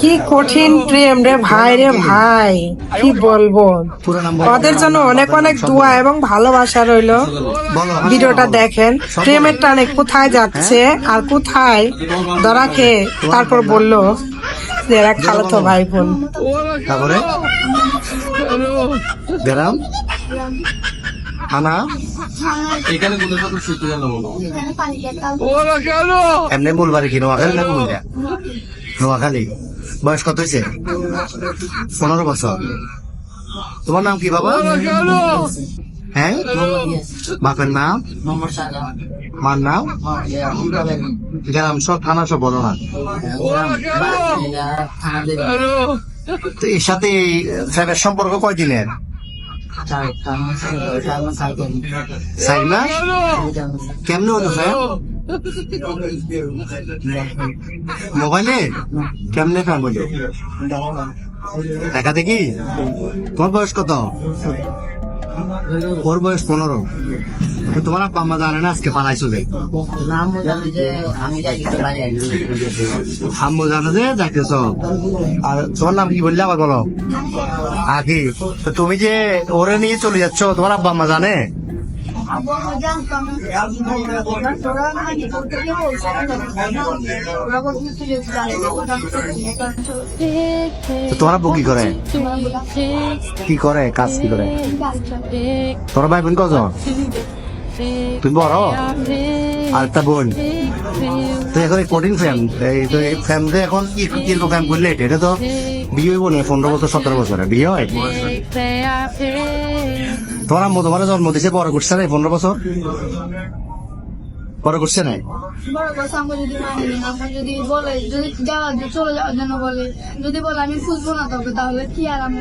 কি কঠিন প্রেম রে ভাই রে ভাই কি বলব? ওদের জন্য অনেক অনেক দোয়া এবং ভালোবাসা রইল। বলো ভিডিওটা দেখেন প্রেমের টানে কোথায় যাচ্ছে আর কোথায় ধরা খেয়ে তারপর বলল যে এরা খালাতো ভাই বোন। তারপরে? গ্রাম থানা এখানে কোথাও কত সূত্র জানো বলো এমনি বলবারে কি? নোয়াখালী না কুমিল্লা নোয়াখালী। বয়স কত হয়েছে? পনেরো বছর। তোমার নাম কি বাবা? হ্যাঁ? বাপের নাম? মার নাম? গ্রাম সব থানা সব বলো না। তো এর সাথে স্যারের সম্পর্ক কয়দিনের? কেমনে হলো স্যার? মোবাইলে কেমনে ফ্যান দেখা দেখি তোমার বয়স কত? ওর বয়স পনেরো। তো তোমার আব্বা জানে না আজকে পালাই চলে? আম্মু জানো যে দেখতেছ আর তোমার নাম কি বললে আবার বলো? আগে। তুমি যে ওরে নিয়ে চলে যাচ্ছ, তোমার আব্বা আম্মা জানে? তো তোমার আব্বু কি করে? কি করে? কাজ কি করে? তোমার ভাই বোন কজন? তুমি বড়? আর একটা বোন? তো এখন এই কঠিন ফ্যাম এই তো এই ফ্যামতে এখন কি কীরকম ফ্যাম করলে? এটা তো বিয়ে না, পনেরো বছর, সতেরো বছরে বিয়ে হয়? তোমার আম্মু তোমার জন্ম দিছে বড় করছে না এই পনেরো বছর? বড় করছে না বড় কথা আমরা যদি মানি না আমরা যদি বলে যদি যাওয়ার জন্য চলে যাওয়ার জন্য বলে যদি বলে আমি খুঁজবো না তবে তাহলে কি আর আমি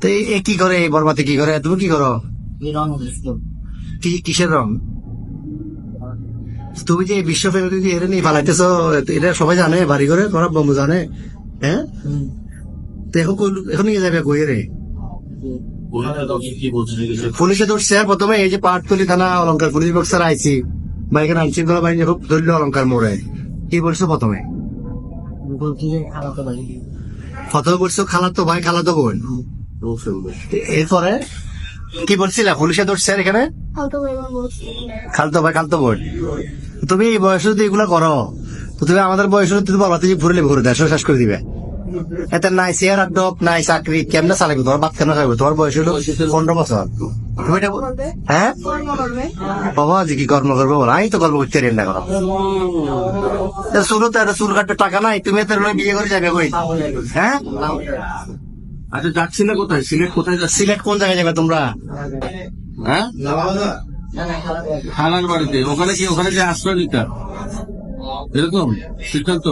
তো এ করে এই বরবাতে কি করে? তুমি কি করো? কি কিসের রং? তুমি যে বিশ্ব ফ্যামিলি এর নিয়ে পালাইতেছ? এটা সবাই জানে বাড়ি করে তোমার বম্বু জানে হ্যাঁ? তো এখন কই- এখন নিয়ে যাবে কই রে? পুলিশে ধরছে প্রথমে এই যে থানা অলঙ্কার পুলিশ বক্সার আইছি। বা এখানে আইন শৃঙ্খলা বাহিনী খুব ধরল অলঙ্কার মোড়ে। কি বলছো প্রথমে? প্রথমে বলছো খালাতো ভাই খালাতো বোন? এরপরে কি বলছিলা? পুলিশে ধরছে এখানে? খালতো ভাই খালতো বোন। তুমি এই বয়সে যদি এগুলো করো তো তুমি আমাদের বয়সে তুমি বরবাতে যে ঘুরলে ঘুরে দেশ শেষ করে দিবে। এতে নাই চেয়ার ডপ নাই চাকরি। কেমনে চালাবে তোমার বাদ কেন খাবে। তোমার বয়স হলো পনেরো বছর। তুমি এটা হ্যাঁ? বাবা যে কি কর্ম করব বলো? আমি তো কর্ম করতে পারি না করো চুলো তো একটা চুল কাটতে টাকা নাই। তুমি বিয়ে করে যাবে কই? হ্যাঁ? আচ্ছা যাচ্ছি না কোথায়? সিলেট কোথায় যাচ্ছি? সিলেট কোন জায়গায় যাবে তোমরা? হ্যাঁ? খালার বাড়িতে। ওখানে কি ওখানে যে আশ্রয় নিতা? এরকম? সিদ্ধান্ত?